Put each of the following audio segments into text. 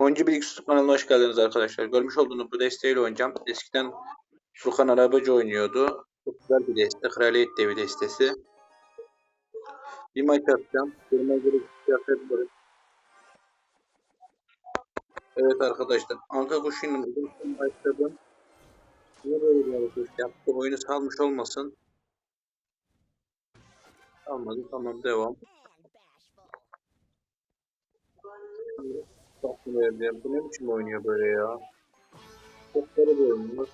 Oyuncu Bilgisi kanalına hoş geldiniz arkadaşlar. Görmüş olduğunuz bu desteğiyle oynayacağım. Eskiden Furkan Arabacı oynuyordu. Çok güzel bir deste. Kraliyet Devi destesi. Bir maç atacağım. Duruma göre. Evet arkadaşlar. Anka Kuşu'nun uzun başladım. Niye böyle bir hareket yaptım? Oyunu salmış olmasın. Almadı. Tamam devam. Bakmıyorum ya. Bu ne biçim oynuyor böyle ya? Çok sarı bir oyun.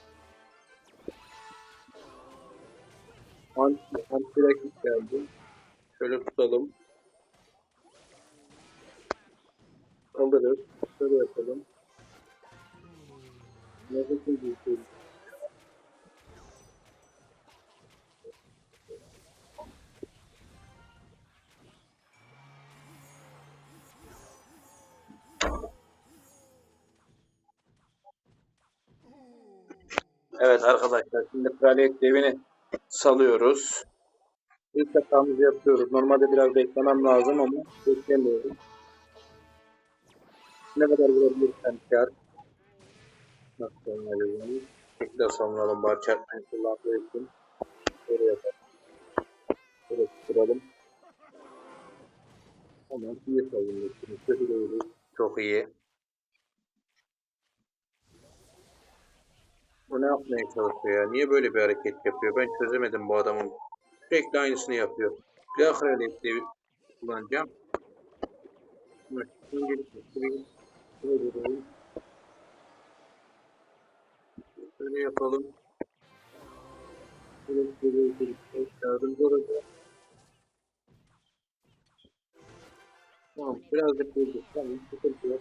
Anti, anti rakip geldi. Şöyle tutalım. Alırız. Şöyle yapalım. Nefes ediyoruz. Evet arkadaşlar şimdi kraliyet devini salıyoruz. İlk hatamızı yapıyoruz. Normalde biraz beklemem lazım ama beklemiyorum. Ne kadar vurabilirsem kar. Nasıl oynayalım? Şekilde savunalım bari çarpmayı kullandığı için. Böyle yapalım. Böyle tutturalım. Tamam iyi değiliz. Çok iyi. Bu ne yapmaya çalışıyor ya? Niye böyle bir hareket yapıyor? Ben çözemedim bu adamın. Sürekli aynısını yapıyor. Kraliyet devi kullanacağım. Şöyle yapalım. Yardımcı olacak. Tamam, birazcık vurduk. Tamam, sıkıntı yok.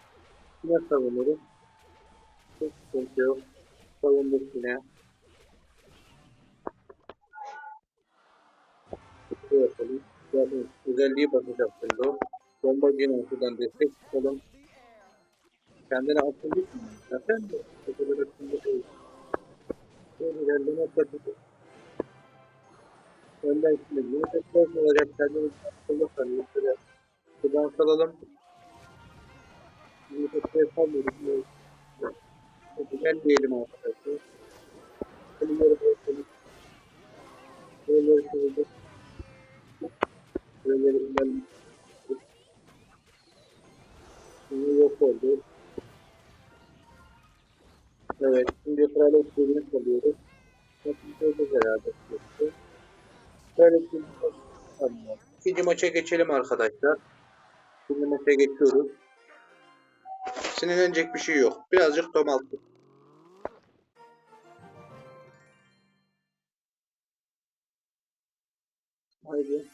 Yine savunuruz. Hiç sıkıntı yok. Savunduk yine. Şey yapalım. Zaten özelliği şimdi o. Bombacıyla şuradan destek çıkalım. Kendine atın gitme. Zaten de o kadar üstünde değil. Böyle ilerleme pratik. Önden şimdi yine tekrar mı olacak? Kendini sanıyor. Şöyle şuradan salalım. Yine tekrar salmıyoruz. Güzel diyelim arkadaşlar. Kılıları bırakalım. Kılıları kırıldık. İlerledik. Şimdi yok oldu. Evet, şimdi devini çalıyoruz. Bakın böyle herhalde. Böyle tamam. İkinci maça geçelim arkadaşlar. İkinci maça geçiyoruz. Sinirlenecek bir şey yok. Birazcık domalttık. Haydi.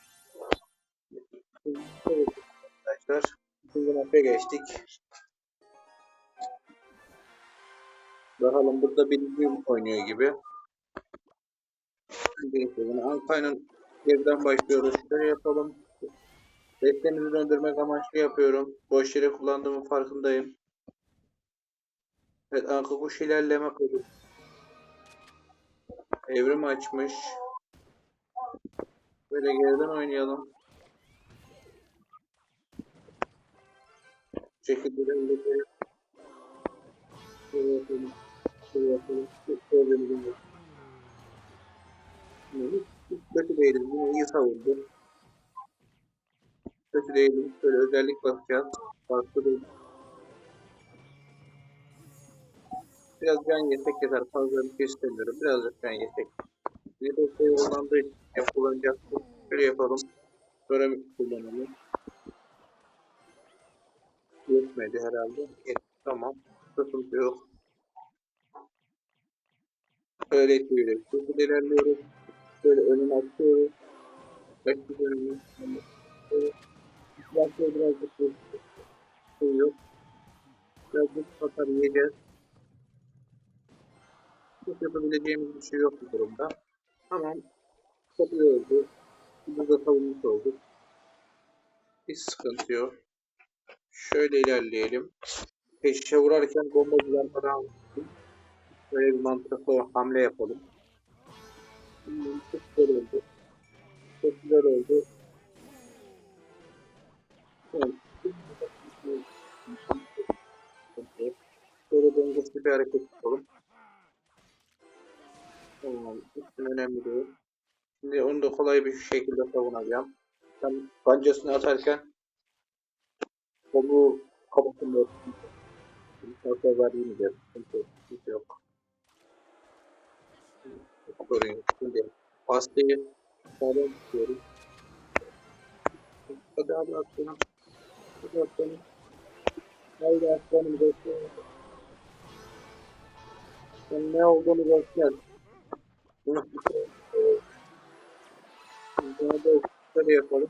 Arkadaşlar. İkinci maça geçtik. Bakalım burada birinci oynuyor gibi. Alpay'ın geriden başlıyoruz. Şöyle yapalım. Destemizi döndürmek amaçlı yapıyorum. Boş yere kullandığımın farkındayım. Evet arka kuş ilerleme kodu. Evrim açmış. Böyle geriden oynayalım. Şekilde ilerleyelim. Şöyle yapalım. Şöyle yapalım. Hiç, hiç kötü değiliz. Yine iyi savundu. Kötü değiliz. Böyle özellik bakacağız. Farklı değil. Biraz can yesek yeter. Fazla bir şey istemiyorum. Birazcık can yesek. Bir de şey kullandığı için kullanacaktım. Şöyle yapalım. Sonra bir kullanalım. Yetmedi herhalde. Yetti. Tamam. Sıkıntı yok. Öyle yapıyoruz. Hızlı ilerliyoruz. Böyle önünü açıyoruz. Rakip önünü. Böyle. Başka birazcık bir şey yok. Birazcık hasar yiyeceğiz. Çok yapabileceğimiz bir şey yok bu durumda. Tamam. Çok iyi oldu. Burada savunmuş olduk. Hiç sıkıntı yok. Şöyle ilerleyelim. Peşe vurarken bombacılar falan Böyle bir mantıklı hamle yapalım. Çok güzel oldu. Çok güzel oldu. Evet. Dengesiz bir hareket yapalım. Tamam. İsim önemli değil. Şimdi onu da kolay bir şekilde savunacağım. Ben bancasını atarken kolu kafasında Orta verdiğini de sıkıntı yok. Sorun yok. Şimdi pastayı sağlam tutuyoruz. Hadi hadi aslanım. Hadi aslanım. Haydi aslanım göster. Sen ne olduğunu göster. Bunu Daha da şöyle yapalım.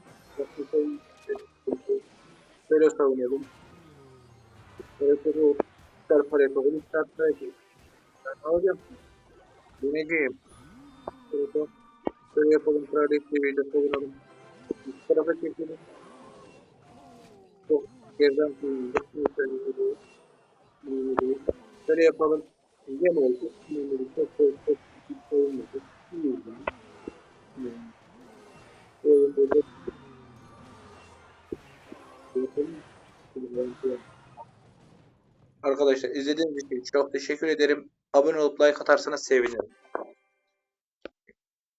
Şöyle savunalım. Şöyle şöyle çarpar yapalım. İlk çarpar yapalım. Ben alacağım. Deneyeceğim. Şöyle, şöyle yapalım. Kraliyet TV'de savunalım. Üst tarafa çekelim. Geriden. Şöyle yapalım. Yem oldu. Çok çok çok çok savunmadı. İyi. Böyle böyle Arkadaşlar izlediğiniz için çok teşekkür ederim. Abone olup like atarsanız sevinirim.